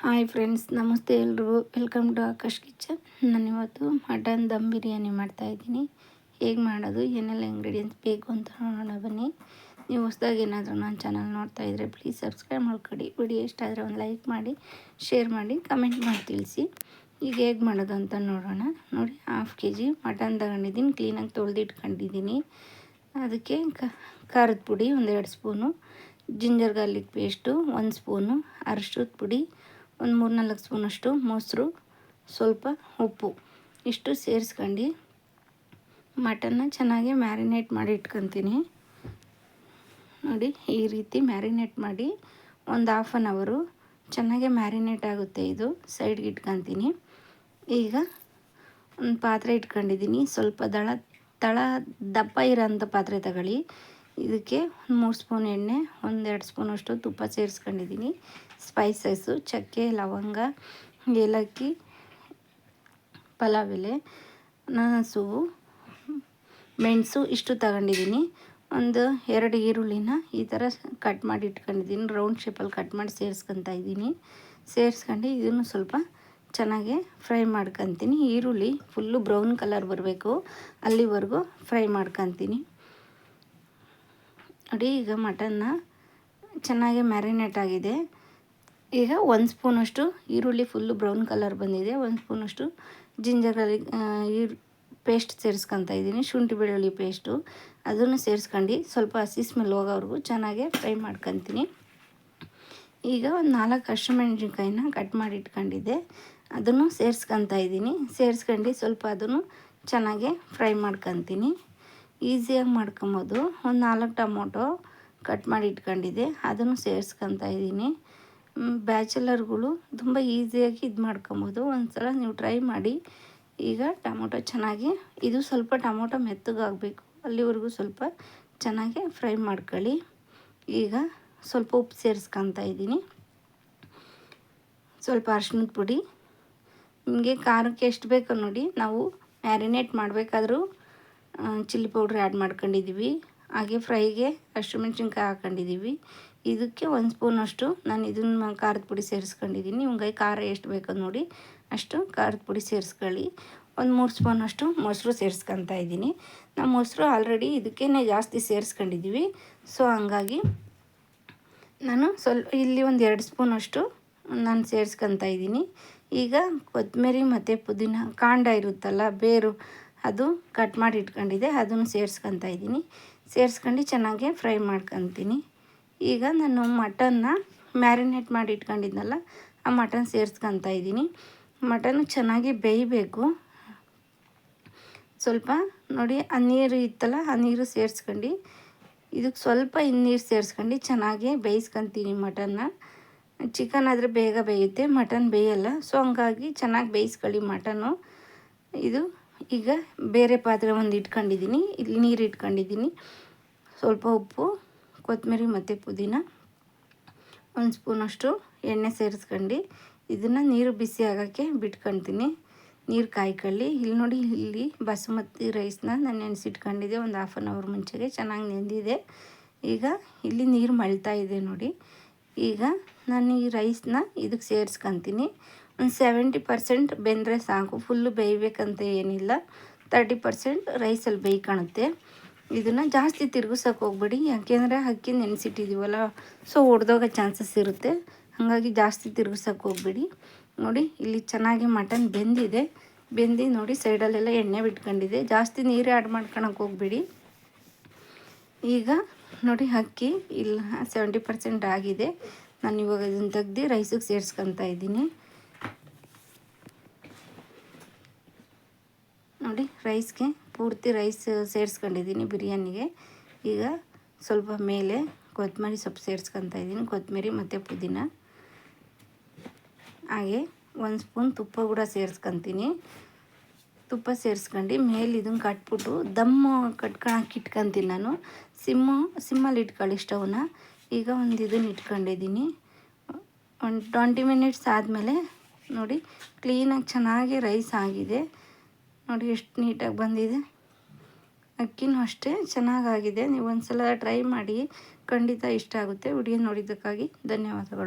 Hi friends ನಮಸ್ತೆ ಎಲ್ರಿಗೂ. Welcome to Akash kitchen ನಾನು ಇವತ್ತು ಮಟನ್ ದಮ್ ಬಿರಿಯಾನಿ ಮಾಡ್ತಾಯಿದ್ದೀನಿ ಹೇಗೆ ಮಾಡೋದು, ಏನೆಲ್ಲ ಇಂಗ್ರೀಡಿಯೆಂಟ್ಸ್ ಬೇಕು ಅಂತ ನೋಡೋಣ ಬನ್ನಿ. ನೀವು ಹೊಸದಾಗಿ ಏನಾದರೂ ನನ್ನ ಚಾನಲ್ ನೋಡ್ತಾ ಇದ್ದರೆ ಪ್ಲೀಸ್ ಸಬ್ಸ್ಕ್ರೈಬ್ ಮಾಡ್ಕೊಡಿ. ವಿಡಿಯೋ ಇಷ್ಟ ಆದರೆ ಒಂದು ಲೈಕ್ ಮಾಡಿ ಶೇರ್ ಮಾಡಿ ಕಮೆಂಟ್ ಮಾಡಿ ತಿಳಿಸಿ. ಈಗ ಹೇಗೆ ಮಾಡೋದು ಅಂತ ನೋಡೋಣ. ನೋಡಿ ಹಾಫ್ ಕೆ ಜಿ ಮಟನ್ ತಗೊಂಡಿದ್ದೀನಿ ಕ್ಲೀನಾಗಿ ತೊಳೆದಿಟ್ಕೊಂಡಿದ್ದೀನಿ. ಅದಕ್ಕೆ ಖಾರದ ಪುಡಿ ಒಂದೆರಡು ಸ್ಪೂನು ಜಿಂಜರ್ ಗಾರ್ಲಿಕ್ ಪೇಸ್ಟು ಒಂದು ಸ್ಪೂನು ಅರಶದ ಪುಡಿ ಒಂದು ಮೂರು ನಾಲ್ಕು ಸ್ಪೂನಷ್ಟು ಮೊಸರು, ಸ್ವಲ್ಪ ಉಪ್ಪು ಇಷ್ಟು ಸೇರಿಸ್ಕೊಂಡು ಮಟನ್ನ ಚೆನ್ನಾಗಿ ಮ್ಯಾರಿನೇಟ್ ಮಾಡಿ ಇಟ್ಕೊತೀನಿ. ನೋಡಿ, ಈ ರೀತಿ ಮ್ಯಾರಿನೇಟ್ ಮಾಡಿ ಒಂದು ಹಾಫ್ ಆನ್ ಅವರು ಚೆನ್ನಾಗೆ ಮ್ಯಾರಿನೇಟ್ ಆಗುತ್ತೆ ಇದು. ಸೈಡ್ಗೆ ಇಟ್ಕೊತೀನಿ. ಈಗ ಒಂದು ಪಾತ್ರೆ ಇಟ್ಕೊಂಡಿದ್ದೀನಿ. ಸ್ವಲ್ಪ ದಳ, ತಳ ದಪ್ಪ ಇರೋಂಥ ಪಾತ್ರೆ ತಗೊಳ್ಳಿ. ಇದಕ್ಕೆ ಮೂರು ಸ್ಪೂನ್ ಎಣ್ಣೆ, ಒಂದೆರಡು ಸ್ಪೂನಷ್ಟು ತುಪ್ಪ ಸೇರಿಸ್ಕೊಂಡಿದ್ದೀನಿ. ಸ್ಪೈಸಸ್ಸು ಚಕ್ಕೆ, ಲವಂಗ, ಏಲಕ್ಕಿ ಪಲಾವ್ ಎಲೆ ನನಸು ಮೆಣಸು ಇಷ್ಟು ತಗೊಂಡಿದ್ದೀನಿ. ಒಂದು ಎರಡು ಈರುಳ್ಳಿನ ಈ ಥರ ಕಟ್ ಮಾಡಿ ಇಟ್ಕೊಂಡಿದ್ದೀನಿ. ರೌಂಡ್ ಶೇಪಲ್ಲಿ ಕಟ್ ಮಾಡಿ ಸೇರಿಸ್ಕೊತಾ ಇದ್ದೀನಿ. ಸೇರಿಸ್ಕೊಂಡು ಇದನ್ನು ಸ್ವಲ್ಪ ಚೆನ್ನಾಗಿ ಫ್ರೈ ಮಾಡ್ಕೊತೀನಿ. ಈರುಳ್ಳಿ ಫುಲ್ಲು ಬ್ರೌನ್ ಕಲರ್ ಬರಬೇಕು. ಅಲ್ಲಿವರೆಗೂ ಫ್ರೈ ಮಾಡ್ಕೊತೀನಿ. ನೋಡಿ, ಈಗ ಮಟನ್ನ ಚೆನ್ನಾಗಿ ಮ್ಯಾರಿನೇಟ್ ಆಗಿದೆ. ಈಗ ಒಂದು ಸ್ಪೂನಷ್ಟು ಈರುಳ್ಳಿ ಫುಲ್ಲು ಬ್ರೌನ್ ಕಲರ್ ಬಂದಿದೆ. ಒಂದು ಸ್ಪೂನಷ್ಟು ಜಿಂಜರ್ ಈ ಪೇಸ್ಟ್ ಸೇರಿಸ್ಕೊತಾ ಇದ್ದೀನಿ, ಶುಂಠಿ ಬೆಳ್ಳುಳ್ಳಿ ಪೇಸ್ಟು ಅದನ್ನು ಸೇರಿಸ್ಕೊಂಡು ಸ್ವಲ್ಪ ಹಸಿ ಸ್ಮೆಲ್ ಹೋಗೋವ್ರಿಗೂ ಚೆನ್ನಾಗೆ ಫ್ರೈ ಮಾಡ್ಕೊತೀನಿ. ಈಗ ಒಂದು ನಾಲ್ಕು ಹಸಿಮೆಣ್ಸಿನ್ಕಾಯಿನ ಕಟ್ ಮಾಡಿ ಇಟ್ಕೊಂಡಿದ್ದೆ. ಅದನ್ನು ಸೇರಿಸ್ಕೊತಾ ಇದ್ದೀನಿ. ಸೇರಿಸ್ಕೊಂಡು ಸ್ವಲ್ಪ ಅದನ್ನು ಚೆನ್ನಾಗೆ ಫ್ರೈ ಮಾಡ್ಕೊತೀನಿ. ಈಸಿಯಾಗಿ ಮಾಡ್ಕೊಬೋದು. ಒಂದು ನಾಲ್ಕು ಟೊಮೊಟೊ ಕಟ್ ಮಾಡಿ ಇಟ್ಕೊಂಡಿದ್ದೆ. ಅದನ್ನು ಸೇರಿಸ್ಕೊತಾ ಇದ್ದೀನಿ. ಬ್ಯಾಚುಲರ್ಗಳು ತುಂಬ ಈಸಿಯಾಗಿ ಇದು ಮಾಡ್ಕೊಬೋದು. ಒಂದು ಸಲ ನೀವು ಟ್ರೈ ಮಾಡಿ. ಈಗ ಟೊಮೊಟೊ ಚೆನ್ನಾಗಿ, ಇದು ಸ್ವಲ್ಪ ಟೊಮೊಟೊ ಮೆತ್ತಗಾಗಬೇಕು. ಅಲ್ಲಿವರೆಗೂ ಸ್ವಲ್ಪ ಚೆನ್ನಾಗಿ ಫ್ರೈ ಮಾಡ್ಕೊಳ್ಳಿ. ಈಗ ಸ್ವಲ್ಪ ಉಪ್ಪು ಸೇರಿಸ್ಕೊತಾ ಇದ್ದೀನಿ. ಸ್ವಲ್ಪ ಅರ್ಶಿಣದ ಪುಡಿ. ನಿಮಗೆ ಖಾರಕ್ಕೆ ಎಷ್ಟು ಬೇಕೋ ನೋಡಿ, ನಾವು ಮ್ಯಾರಿನೇಟ್ ಮಾಡಬೇಕಾದ್ರೂ ಚಿಲ್ಲಿ ಪೌಡ್ರ್ ಆ್ಯಡ್ ಮಾಡ್ಕೊಂಡಿದ್ದೀವಿ ಹಾಗೆ ಫ್ರೈಗೆ ಮೆಣಸಿನ್ಕಾಯಿ ಹಾಕೊಂಡಿದ್ದೀವಿ ಇದಕ್ಕೆ ಒಂದು ಸ್ಪೂನಷ್ಟು ನಾನು ಇದನ್ನು ಖಾರದ ಪುಡಿ ಸೇರಿಸ್ಕೊಂಡಿದ್ದೀನಿ ನಿಮ್ಗೆ ಖಾರ ಎಷ್ಟು ಬೇಕೋ ನೋಡಿ. ಅಷ್ಟು ಖಾರದ ಪುಡಿ ಸೇರಿಸ್ಕೊಳ್ಳಿ. ಒಂದು ಮೂರು ಸ್ಪೂನಷ್ಟು ಮೊಸರು ಸೇರಿಸ್ಕೊತಾ ಇದ್ದೀನಿ ನಾವು ಮೊಸರು ಆಲ್ರೆಡಿ ಇದಕ್ಕೇ ಜಾಸ್ತಿ ಸೇರಿಸ್ಕೊಂಡಿದ್ದೀವಿ ಸೊ ಹಂಗಾಗಿ ನಾನು ಸ್ವಲ್ಪ ಇಲ್ಲಿ ಒಂದು ಎರಡು ಸ್ಪೂನಷ್ಟು ನಾನು ಸೇರಿಸ್ಕೊತಾ ಇದ್ದೀನಿ ಈಗ ಕೊತ್ತಂಬರಿ ಮತ್ತು ಪುದೀನ ಕಾಂಡ ಇರುತ್ತಲ್ಲ, ಬೇರು ಅದು ಕಟ್ ಮಾಡಿ ಇಟ್ಕೊಂಡಿದ್ದೆ, ಅದನ್ನು ಸೇರಿಸ್ಕೊತಾ ಇದ್ದೀನಿ. ಸೇರಿಸ್ಕೊಂಡು ಚೆನ್ನಾಗಿ ಫ್ರೈ ಮಾಡ್ಕೊತೀನಿ. ಈಗ ನಾನು ಮಟನ್ನ ಮ್ಯಾರಿನೇಟ್ ಮಾಡಿ ಇಟ್ಕೊಂಡಿದ್ನಲ್ಲ, ಆ ಮಟನ್ ಸೇರಿಸ್ಕೊತಾ ಇದ್ದೀನಿ. ಮಟನ್ ಚೆನ್ನಾಗಿ ಬೇಯಬೇಕು. ಸ್ವಲ್ಪ ನೋಡಿ, ಆ ನೀರು ಇತ್ತಲ್ಲ, ಆ ನೀರು ಸೇರಿಸ್ಕೊಂಡು, ಇದಕ್ಕೆ ಸ್ವಲ್ಪ ಇನ್ನೀರು ಸೇರಿಸ್ಕೊಂಡು ಚೆನ್ನಾಗಿ ಬೇಯಿಸ್ಕೊತೀನಿ ಮಟನ್ನ. ಚಿಕನ್ ಆದರೆ ಬೇಗ ಬೇಯುತ್ತೆ, ಮಟನ್ ಬೇಯಲ್ಲ. ಸೊ, ಹಂಗಾಗಿ ಚೆನ್ನಾಗಿ ಬೇಯಿಸ್ಕೊಳ್ಳಿ ಮಟನ್ನು. ಇದು ಈಗ ಬೇರೆ ಪಾತ್ರೆ ಒಂದು ಇಟ್ಕೊಂಡಿದ್ದೀನಿ ಇಲ್ಲಿ ನೀರು ಇಟ್ಕೊಂಡಿದ್ದೀನಿ ಸ್ವಲ್ಪ ಉಪ್ಪು ಕೊತ್ತಂಬರಿ ಮತ್ತು ಪುದೀನ. ಒಂದು ಸ್ಪೂನಷ್ಟು ಎಣ್ಣೆ ಸೇರಿಸ್ಕೊಂಡು ಇದನ್ನು ನೀರು ಬಿಸಿ ಆಗೋಕ್ಕೆ ಬಿಟ್ಕೊತೀನಿ. ನೀರು ಕಾಯ್ಕೊಳ್ಳಿ. ಇಲ್ಲಿ ನೋಡಿ, ಇಲ್ಲಿ ಬಸುಮತಿ ರೈಸ್ನ ನಾನು ನೆನೆಸಿಟ್ಕೊಂಡಿದ್ದೆ. ಒಂದು ಹಾಫ್ ಆನ್ ಅವರ್ ಮುಂಚೆಗೆ ಚೆನ್ನಾಗಿ ನೆಂದಿದೆ. ಈಗ ಇಲ್ಲಿ ನೀರು ಮಳ್ತಾ ಇದೆ ನೋಡಿ. ಈಗ ನಾನು ಈ ರೈಸ್ನ ಇದಕ್ಕೆ ಸೇರಿಸ್ಕೊತೀನಿ. ಒಂದು ಸೆವೆಂಟಿ ಪರ್ಸೆಂಟ್ ಬೆಂದರೆ ಸಾಕು. ಫುಲ್ಲು ಬೇಯಬೇಕಂತ ಏನಿಲ್ಲ. ತರ್ಟಿ ಪರ್ಸೆಂಟ್ ರೈಸಲ್ಲಿ ಬೇಯ್ಕೊಳುತ್ತೆ ಇದನ್ನು ಜಾಸ್ತಿ ತಿರುಗಿಸೋಕೆ ಹೋಗ್ಬೇಡಿ. ಯಾಕೆಂದರೆ ಅಕ್ಕಿ ನೆನೆಸಿಟ್ಟಿದ್ದೀವಲ್ಲ ಸೊ ಒಡೆದೋಗೋ ಚಾನ್ಸಸ್ ಇರುತ್ತೆ. ಹಾಗಾಗಿ ಜಾಸ್ತಿ ತಿರುಗಿಸೋಕೆ ಹೋಗ್ಬೇಡಿ. ನೋಡಿ, ಇಲ್ಲಿ ಚೆನ್ನಾಗಿ ಮಟನ್ ಬೆಂದಿದೆ. ಬೆಂದು ನೋಡಿ, ಸೈಡಲ್ಲೆಲ್ಲ ಎಣ್ಣೆ ಬಿಟ್ಕೊಂಡಿದೆ. ಜಾಸ್ತಿ ನೀರು ಆ್ಯಡ್ ಮಾಡ್ಕೊಳಕ್ಕೆ ಹೋಗ್ಬೇಡಿ. ಈಗ ನೋಡಿ, ಅಕ್ಕಿ ಇಲ್ಲ ಸೆವೆಂಟಿ ಪರ್ಸೆಂಟ್ ಆಗಿದೆ. ನಾನು ಇವಾಗ ಇದನ್ನು ತೆಗ್ದು ರೈಸಿಗೆ ಸೇರಿಸ್ಕೊತಾ ಇದ್ದೀನಿ. ನೋಡಿ ರೈಸ್ಗೆ ಪೂರ್ತಿ ರೈಸ್ ಸೇರಿಸ್ಕೊಂಡಿದ್ದೀನಿ ಬಿರಿಯಾನಿಗೆ. ಈಗ ಸ್ವಲ್ಪ ಮೇಲೆ ಕೊತ್ತಂಬರಿ ಸೊಪ್ಪು ಸೇರಿಸ್ಕೊತಾ ಇದ್ದೀನಿ. ಕೊತ್ತಂಬರಿ ಮತ್ತು ಪುದೀನ. ಹಾಗೆ ಒಂದು ಸ್ಪೂನ್ ತುಪ್ಪ ಕೂಡ ಸೇರಿಸ್ಕೊತೀನಿ. ತುಪ್ಪ ಸೇರಿಸ್ಕೊಂಡು ಮೇಲೆ ಇದನ್ನು ಕಟ್ಬಿಟ್ಟು ದಮ್ಮು ಕಟ್ಕೊಳಕ್ಕೆ ಇಟ್ಕೊತೀನಿ ನಾನು. ಸಿಮ್ಮು ಸಿಮ್ಮಲ್ಲಿ ಇಟ್ಕೊಳ್ಳಿ ಸ್ಟವ್ನ ಈಗ ಒಂದು ಇದನ್ನು ಇಟ್ಕೊಂಡಿದ್ದೀನಿ. ಒಂದು ಟ್ವೆಂಟಿ ಮಿನಿಟ್ಸ್ ಆದಮೇಲೆ ನೋಡಿ ಕ್ಲೀನಾಗಿ ಚೆನ್ನಾಗಿ ರೈಸ್ ಆಗಿದೆ. ನೋಡಿ ಎಷ್ಟು ನೀಟಾಗಿ ಬಂದಿದೆ. ಅಕ್ಕಿನೂ ಅಷ್ಟೇ ಚೆನ್ನಾಗಾಗಿದೆ. ನೀವು ಒಂದು ಸಲ ಟ್ರೈ ಮಾಡಿ, ಖಂಡಿತ ಇಷ್ಟ ಆಗುತ್ತೆ. ವಿಡಿಯೋ ನೋಡಿದ್ದಕ್ಕಾಗಿ ಧನ್ಯವಾದಗಳು.